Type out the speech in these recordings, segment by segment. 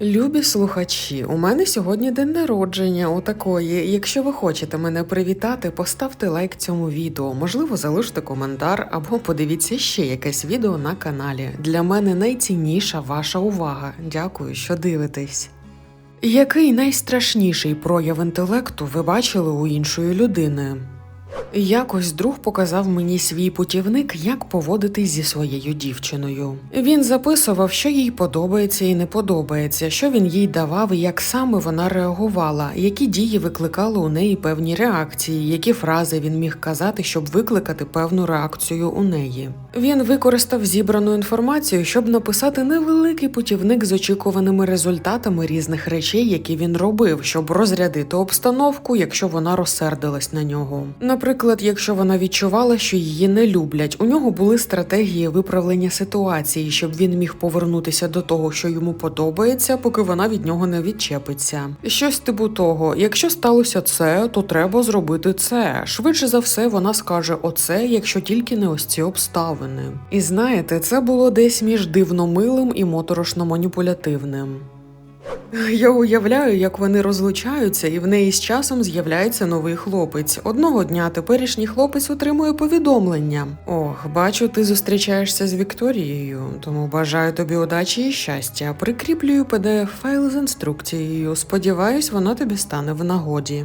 Любі слухачі, у мене сьогодні день народження отакої. Якщо ви хочете мене привітати, поставте лайк цьому відео, можливо, залиште коментар або подивіться ще якесь відео на каналі. Для мене найцінніша ваша увага. Дякую, що дивитесь. Який найстрашніший прояв інтелекту ви бачили у іншої людини? Якось друг показав мені свій путівник, як поводитись зі своєю дівчиною. Він записував, що їй подобається і не подобається, що він їй давав і як саме вона реагувала, які дії викликали у неї певні реакції, які фрази він міг казати, щоб викликати певну реакцію у неї. Він використав зібрану інформацію, щоб написати невеликий путівник з очікуваними результатами різних речей, які він робив, щоб розрядити обстановку, якщо вона розсердилась на нього. Наприклад, якщо вона відчувала, що її не люблять, у нього були стратегії виправлення ситуації, щоб він міг повернутися до того, що йому подобається, поки вона від нього не відчепиться. Щось типу того, якщо сталося це, то треба зробити це. Швидше за все, вона скаже оце, якщо тільки не ось ці обставини. І знаєте, це було десь між дивно милим і моторошно маніпулятивним. Я уявляю, як вони розлучаються, і в неї з часом з'являється новий хлопець. Одного дня теперішній хлопець отримує повідомлення. Ох, бачу, ти зустрічаєшся з Вікторією, тому бажаю тобі удачі і щастя. Прикріплюю pdf файл з інструкцією. Сподіваюсь, воно тобі стане в нагоді.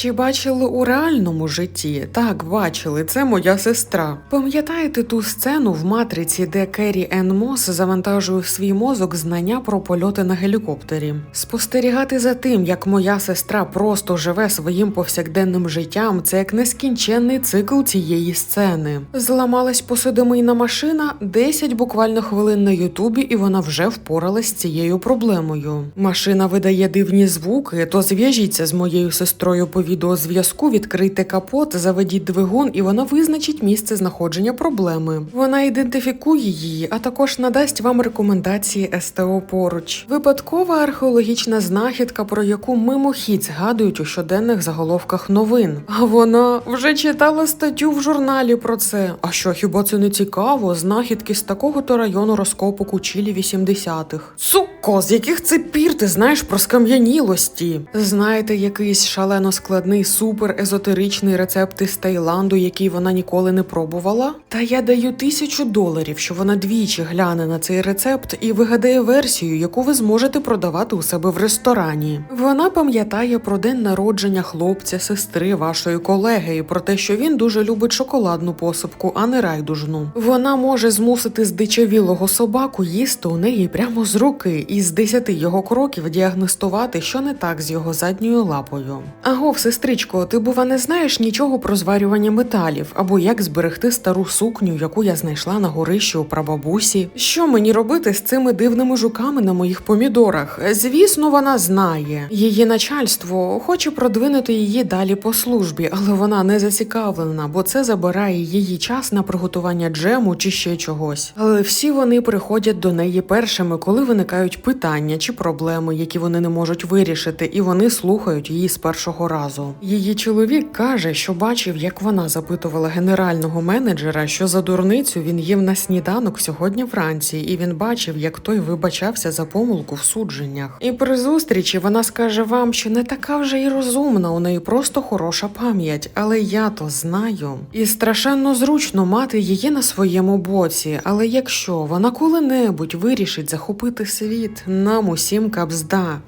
Чи бачили у реальному житті? Так, бачили, це моя сестра. Пам'ятаєте ту сцену в матриці, де Керрі Енн Мос завантажує в свій мозок знання про польоти на гелікоптері? Спостерігати за тим, як моя сестра просто живе своїм повсякденним життям, це як нескінченний цикл цієї сцени. Зламалась посудомийна машина, 10 буквально хвилин на Ютубі, і вона вже впоралась з цією проблемою. Машина видає дивні звуки, то зв'яжіться з моєю сестрою по відеозв'язку, відкрийте капот, заведіть двигун, і вона визначить місце знаходження проблеми. Вона ідентифікує її, а також надасть вам рекомендації СТО поруч. Випадкова археологічна знахідка, про яку мимохідь згадують у щоденних заголовках новин. А вона вже читала статтю в журналі про це. А що хіба це не цікаво? Знахідки з такого то району розкопок у Чилі 80-х. Суко, з яких це пір ти знаєш про скам'янілості? Знаєте, якийсь шалено складний супер-езотеричний рецепт із Таїланду, який вона ніколи не пробувала? Та я даю тисячу доларів, що вона двічі гляне на цей рецепт і вигадає версію, яку ви зможете продавати у себе в ресторані. Вона пам'ятає про день народження хлопця, сестри вашої колеги, і про те, що він дуже любить шоколадну посипку, а не райдужну. Вона може змусити здичавілого собаку їсти у неї прямо з руки і з десяти його кроків діагностувати, що не так з його задньою лапою. Агов, сестричко, ти бува не знаєш нічого про зварювання металів або як зберегти стару сукню, яку я знайшла на горищі у прабабусі. Що мені робити з цими дивними жуками на моїх помідорах? Звісно, вона знає. Її начальство хоче продвинути її далі по службі, але вона не зацікавлена, бо це забирає її час на приготування джему чи ще чогось. Але всі вони приходять до неї першими, коли виникають питання чи проблеми, які вони не можуть вирішити, і вони слухають її з першого разу. Її чоловік каже, що бачив, як вона запитувала генерального менеджера, що за дурницю він їв на сніданок сьогодні вранці, і він бачив, як той вибачався за помилку в судженнях. І при зустрічі вона скаже вам, що не така вже й розумна, у неї просто хороша пам'ять, але я то знаю. І страшенно зручно мати її на своєму боці. Але якщо вона коли-небудь вирішить захопити світ, нам усім кабзда.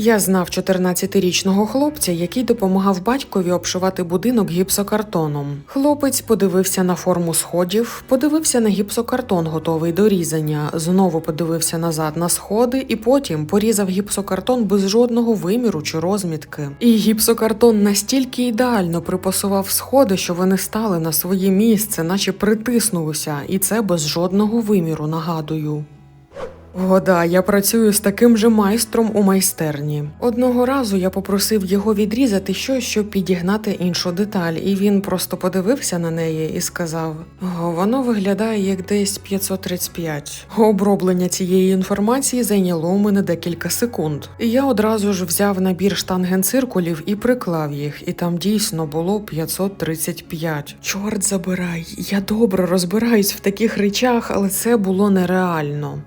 Я знав 14-річного хлопця, який допомагав батькові обшивати будинок гіпсокартоном. Хлопець подивився на форму сходів, подивився на гіпсокартон, готовий до різання, знову подивився назад на сходи, і потім порізав гіпсокартон без жодного виміру чи розмітки. І гіпсокартон настільки ідеально припасував сходи, що вони стали на своє місце, наче притиснулися, і це без жодного виміру, нагадую. Года, я працюю з таким же майстром у майстерні. Одного разу я попросив його відрізати щось, щоб підігнати іншу деталь, і він просто подивився на неї і сказав: «О, воно виглядає як десь 535. Оброблення цієї інформації зайняло у мене декілька секунд. І я одразу ж взяв набір штангенциркулів і приклав їх, і там дійсно було 535. Чорт забирай, я добре розбираюсь в таких речах, але це було нереально.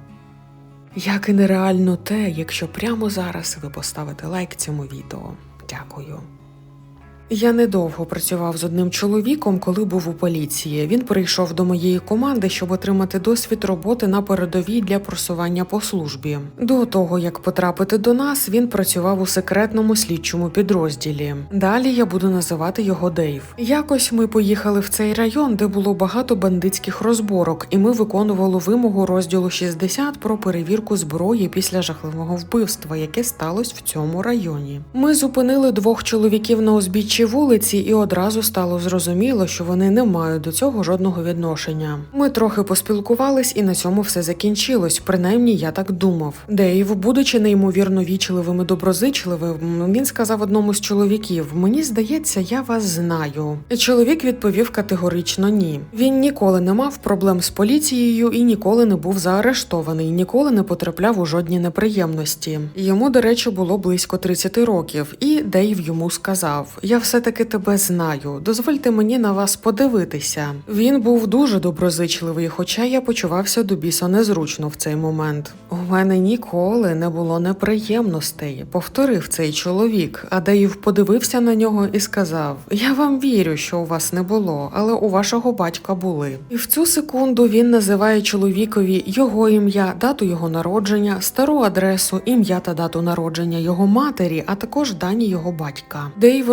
Як і нереально те, якщо прямо зараз ви поставите лайк цьому відео. Дякую. Я недовго працював з одним чоловіком, коли був у поліції. Він прийшов до моєї команди, щоб отримати досвід роботи на передовій для просування по службі. До того як потрапити до нас, він працював у секретному слідчому підрозділі. Далі я буду називати його Дейв. Якось ми поїхали в цей район, де було багато бандитських розборок, і ми виконували вимогу розділу 60 про перевірку зброї після жахливого вбивства, яке сталося в цьому районі. Ми зупинили двох чоловіків на узбіччі вулиці, і одразу стало зрозуміло, що вони не мають до цього жодного відношення. Ми трохи поспілкувались, і на цьому все закінчилось. Принаймні, я так думав. Дейв, будучи неймовірно вічливим і доброзичливим, він сказав одному з чоловіків: Мені здається, я вас знаю. Чоловік відповів категорично ні. Він ніколи не мав проблем з поліцією і ніколи не був заарештований, ніколи не потрапляв у жодні неприємності. Йому, до речі, було близько 30 років, і Дейв йому сказав: Я все-таки тебе знаю. Дозвольте мені на вас подивитися. Він був дуже доброзичливий, хоча я почувався до біса незручно в цей момент. У мене ніколи не було неприємностей, повторив цей чоловік. А Дейв подивився на нього і сказав: Я вам вірю, що у вас не було, але у вашого батька були. І в цю секунду він називає чоловікові його ім'я, дату його народження, стару адресу, ім'я та дату народження його матері, а також дані його батька. Дейв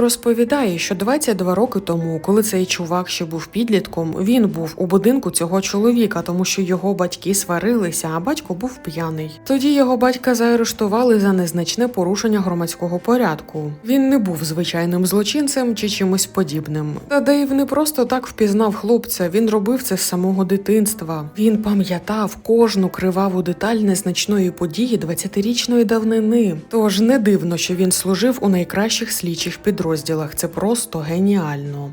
розповідає, що 22 роки тому, коли цей чувак ще був підлітком, він був у будинку цього чоловіка, тому що його батьки сварилися, а батько був п'яний. Тоді його батька заарештували за незначне порушення громадського порядку. Він не був звичайним злочинцем чи чимось подібним. Та Дейв не просто так впізнав хлопця, він робив це з самого дитинства. Він пам'ятав кожну криваву деталь незначної події 20-річної давнини. Тож не дивно, що він служив у найкращих слідчих підрозділах. Це просто геніально.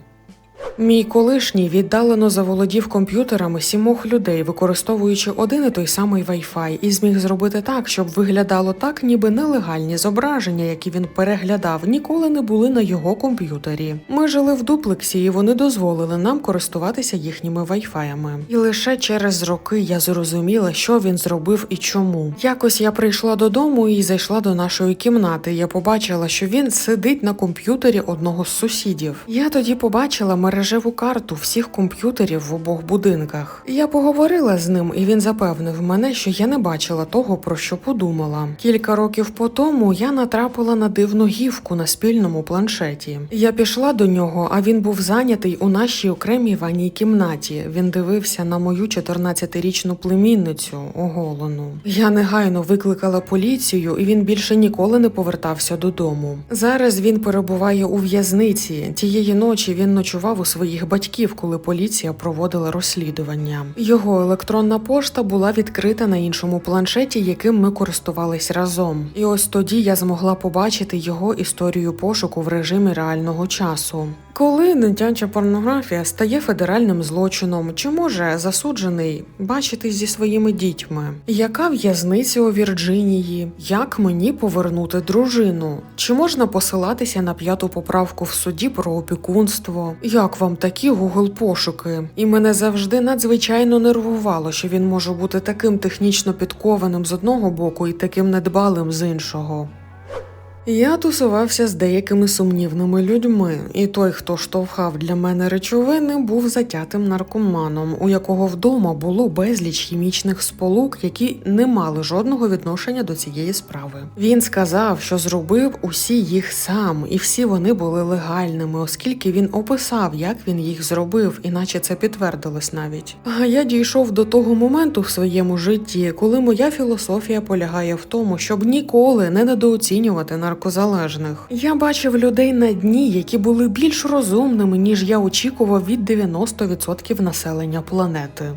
Мій колишній віддалено заволодів комп'ютерами сімох людей, використовуючи один і той самий Wi-Fi, і зміг зробити так, щоб виглядало так, ніби нелегальні зображення, які він переглядав, ніколи не були на його комп'ютері. Ми жили в дуплексі, і вони дозволили нам користуватися їхніми вайфаями. І лише через роки я зрозуміла, що він зробив і чому. Якось я прийшла додому і зайшла до нашої кімнати. Я побачила, що він сидить на комп'ютері одного з сусідів. Я тоді побачила мережеву карту всіх комп'ютерів в обох будинках. Я поговорила з ним, і він запевнив мене, що я не бачила того, про що подумала. Кілька років по тому я натрапила на дивну гівку на спільному планшеті. Я пішла до нього, а він був зайнятий у нашій окремій ванній кімнаті. Він дивився на мою 14-річну племінницю оголену. Я негайно викликала поліцію, і він більше ніколи не повертався додому. Зараз він перебуває у в'язниці. Тієї ночі він ночував у своїх батьків, коли поліція проводила розслідування. Його електронна пошта була відкрита на іншому планшеті, яким ми користувались разом. І ось тоді я змогла побачити його історію пошуку в режимі реального часу. Коли дитяча порнографія стає федеральним злочином, чи може засуджений бачитись зі своїми дітьми? Яка в'язниця у Вірджинії? Як мені повернути дружину? Чи можна посилатися на п'яту поправку в суді про опікунство? Як вам такі Google пошуки? І мене завжди надзвичайно нервувало, що він може бути таким технічно підкованим з одного боку і таким недбалим з іншого. Я тусувався з деякими сумнівними людьми, і той, хто штовхав для мене речовини, був затятим наркоманом, у якого вдома було безліч хімічних сполук, які не мали жодного відношення до цієї справи. Він сказав, що зробив усі їх сам, і всі вони були легальними, оскільки він описав, як він їх зробив, іначе це підтвердилось навіть. А я дійшов до того моменту в своєму житті, коли моя філософія полягає в тому, щоб ніколи не недооцінювати наркоманів наркозалежних. Я бачив людей на дні, які були більш розумними, ніж я очікував від 90% населення планети.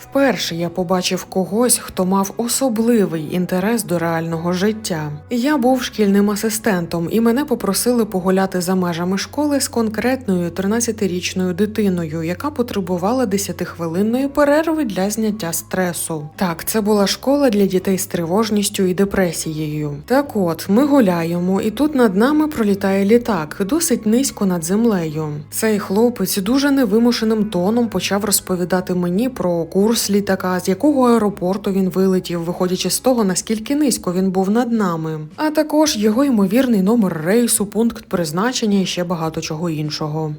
Вперше я побачив когось, хто мав особливий інтерес до реального життя. Я був шкільним асистентом, і мене попросили погуляти за межами школи з конкретною 13-річною дитиною, яка потребувала 10-хвилинної перерви для зняття стресу. Так, це була школа для дітей з тривожністю і депресією. Так от, ми гуляємо, і тут над нами пролітає літак, досить низько над землею. Цей хлопець дуже невимушеним тоном почав розповідати мені про курс курс літака, з якого аеропорту він вилетів, виходячи з того, наскільки низько він був над нами, а також його ймовірний номер рейсу, пункт призначення і ще багато чого іншого.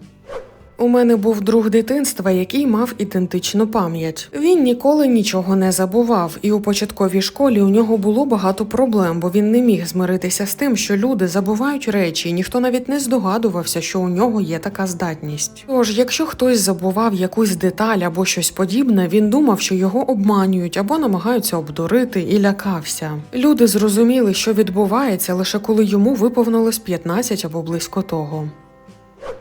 У мене був друг дитинства, який мав ідентичну пам'ять. Він ніколи нічого не забував, і у початковій школі у нього було багато проблем, бо він не міг змиритися з тим, що люди забувають речі, і ніхто навіть не здогадувався, що у нього є така здатність. Тож, якщо хтось забував якусь деталь або щось подібне, він думав, що його обманюють або намагаються обдурити і лякався. Люди зрозуміли, що відбувається лише коли йому виповнилось 15 або близько того.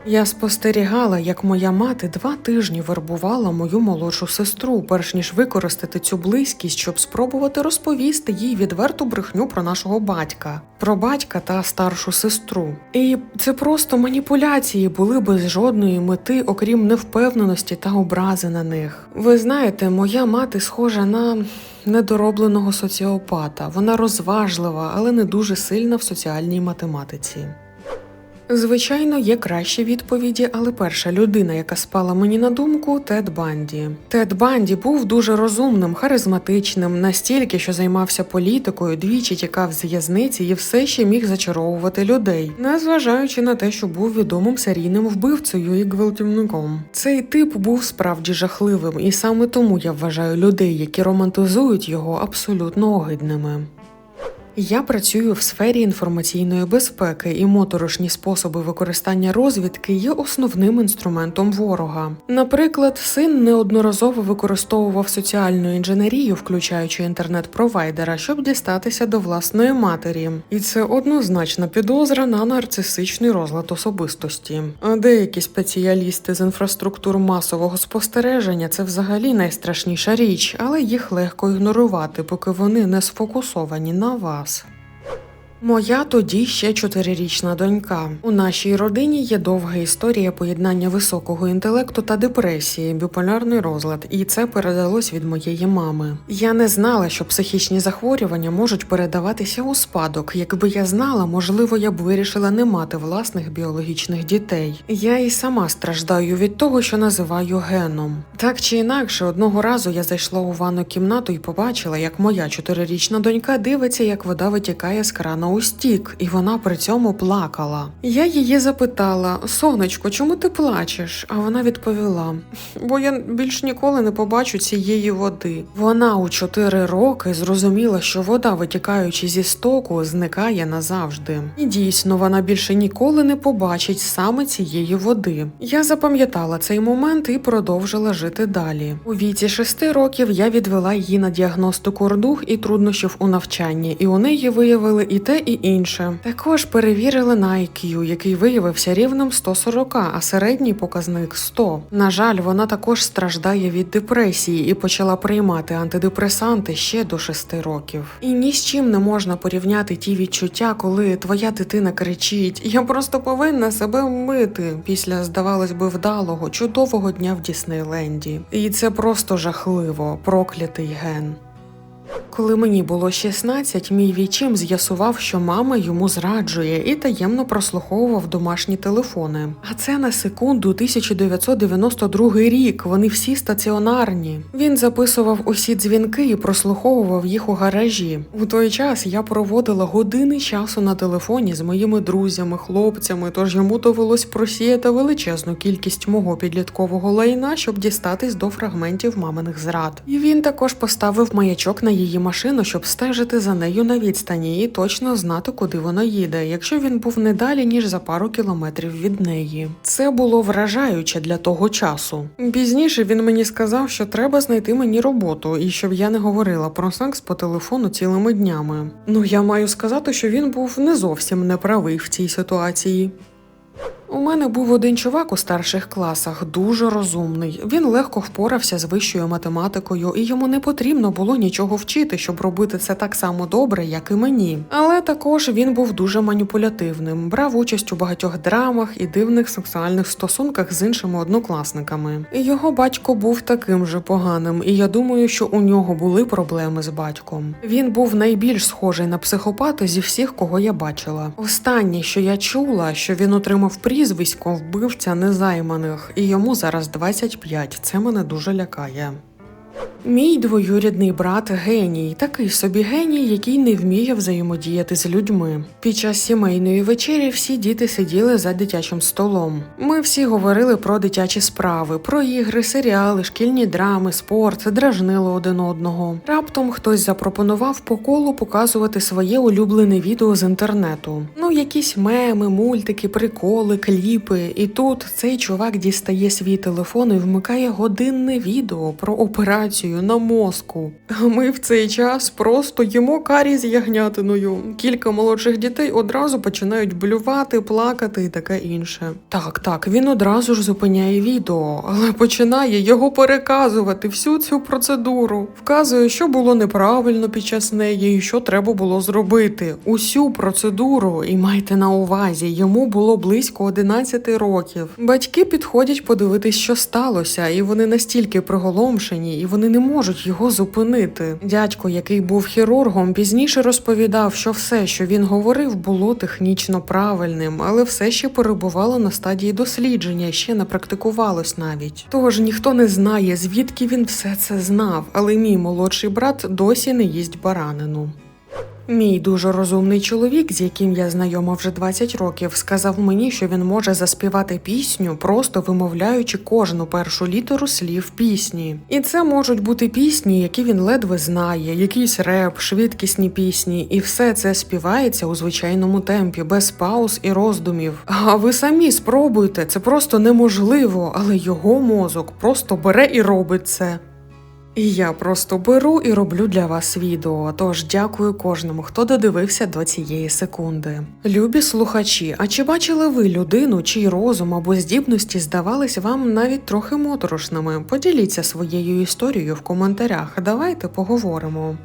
Я спостерігала, як моя мати два тижні вербувала мою молодшу сестру, перш ніж використати цю близькість, щоб спробувати розповісти їй відверту брехню про нашого батька, про батька та старшу сестру. І це просто маніпуляції були без жодної мети, окрім невпевненості та образи на них. Ви знаєте, моя мати схожа на недоробленого соціопата. Вона розважлива, але не дуже сильна в соціальній математиці. Звичайно, є кращі відповіді, але перша людина, яка спала мені на думку, Тед Банді. Тед Банді був дуже розумним, харизматичним, настільки, що займався політикою, двічі тікав з в'язниці і все ще міг зачаровувати людей, незважаючи на те, що був відомим серійним вбивцею і гвалтівником. Цей тип був справді жахливим, і саме тому я вважаю людей, які романтизують його, абсолютно огидними. Я працюю в сфері інформаційної безпеки, і моторошні способи використання розвідки є основним інструментом ворога. Наприклад, син неодноразово використовував соціальну інженерію, включаючи інтернет-провайдера, щоб дістатися до власної матері, і це однозначна підозра на нарцисичний розлад особистості. Деякі спеціалісти з інфраструктур масового спостереження це взагалі найстрашніша річ, але їх легко ігнорувати, поки вони не сфокусовані на вас. house. Моя тоді ще чотирирічна донька. У нашій родині є довга історія поєднання високого інтелекту та депресії, біполярний розлад, і це передалось від моєї мами. Я не знала, що психічні захворювання можуть передаватися у спадок. Якби я знала, можливо, я б вирішила не мати власних біологічних дітей. Я і сама страждаю від того, що називаю геном. Так чи інакше, одного разу я зайшла у ванну кімнату і побачила, як моя чотирирічна донька дивиться, як вода витікає з крана у стік, і вона при цьому плакала. Я її запитала: Сонечко, чому ти плачеш? А вона відповіла: бо я більш ніколи не побачу цієї води. Вона у чотири роки зрозуміла, що вода, витікаючи зі стоку, зникає назавжди. І дійсно, вона більше ніколи не побачить саме цієї води. Я запам'ятала цей момент і продовжила жити далі. У віці шести років я відвела її на діагностику рдух і труднощів у навчанні, і у неї виявили і те, і інше. Також перевірили на IQ, який виявився рівнем 140, а середній показник 100. На жаль, вона також страждає від депресії і почала приймати антидепресанти ще до 6 років. І ні з чим не можна порівняти ті відчуття, коли твоя дитина кричить: Я просто повинна себе вмити після, здавалось би, вдалого, чудового дня в Діснейленді. І це просто жахливо, проклятий ген. Коли мені було 16, мій вічим з'ясував, що мама йому зраджує і таємно прослуховував домашні телефони. А це на секунду 1992 рік. Вони всі стаціонарні. Він записував усі дзвінки і прослуховував їх у гаражі. У той час я проводила години часу на телефоні з моїми друзями, хлопцями, тож йому довелось просіяти величезну кількість мого підліткового лайна, щоб дістатись до фрагментів маминих зрад. І він також поставив маячок на її машину, щоб стежити за нею на відстані і точно знати, куди вона їде, якщо він був не далі ніж за пару кілометрів від неї. Це було вражаюче для того часу. Пізніше він мені сказав, що треба знайти мені роботу, і щоб я не говорила про секс по телефону цілими днями. Ну я маю сказати, що він був не зовсім неправий в цій ситуації. У мене був один чувак у старших класах, дуже розумний. Він легко впорався з вищою математикою, і йому не потрібно було нічого вчити, щоб робити це так само добре, як і мені. Але також він був дуже маніпулятивним, брав участь у багатьох драмах і дивних сексуальних стосунках з іншими однокласниками. Його батько був таким же поганим, і я думаю, що у нього були проблеми з батьком. Він був найбільш схожий на психопата зі всіх, кого я бачила. Останнє, що я чула, що він отримав прізвисько вбивця незайманих, і йому зараз 25. Це мене дуже лякає. Мій двоюрідний брат геній, такий собі геній, який не вміє взаємодіяти з людьми. Під час сімейної вечері всі діти сиділи за дитячим столом. Ми всі говорили про дитячі справи, про ігри, серіали, шкільні драми, спорт, дражнили один одного. Раптом хтось запропонував по колу показувати своє улюблене відео з інтернету. Ну, якісь меми, мультики, приколи, кліпи. І тут цей чувак дістає свій телефон і вмикає годинне відео про операцію на мозку. Ми в цей час просто їмо карі з ягнятиною. Кілька молодших дітей одразу починають блювати, плакати і таке інше. Так, так, він одразу ж зупиняє відео, але починає його переказувати всю цю процедуру. Вказує, що було неправильно під час неї і що треба було зробити. Усю процедуру, і майте на увазі, йому було близько 11 років. Батьки підходять подивитись, що сталося, і вони настільки приголомшені, і вони не можуть його зупинити. Дядько, який був хірургом, пізніше розповідав, що все, що він говорив, було технічно правильним, але все ще перебувало на стадії дослідження ще не практикувалось навіть. Тож ніхто не знає, звідки він все це знав, але мій молодший брат досі не їсть баранину. Мій дуже розумний чоловік, з яким я знайома вже 20 років, сказав мені, що він може заспівати пісню, просто вимовляючи кожну першу літеру слів пісні. І це можуть бути пісні, які він ледве знає, якийсь реп, швидкісні пісні, і все це співається у звичайному темпі, без пауз і роздумів. А ви самі спробуйте, це просто неможливо, але його мозок просто бере і робить це. І я просто беру і роблю для вас відео. Тож дякую кожному, хто додивився до цієї секунди. Любі слухачі, а чи бачили ви людину, чий розум або здібності здавались вам навіть трохи моторошними? Поділіться своєю історією в коментарях. Давайте поговоримо.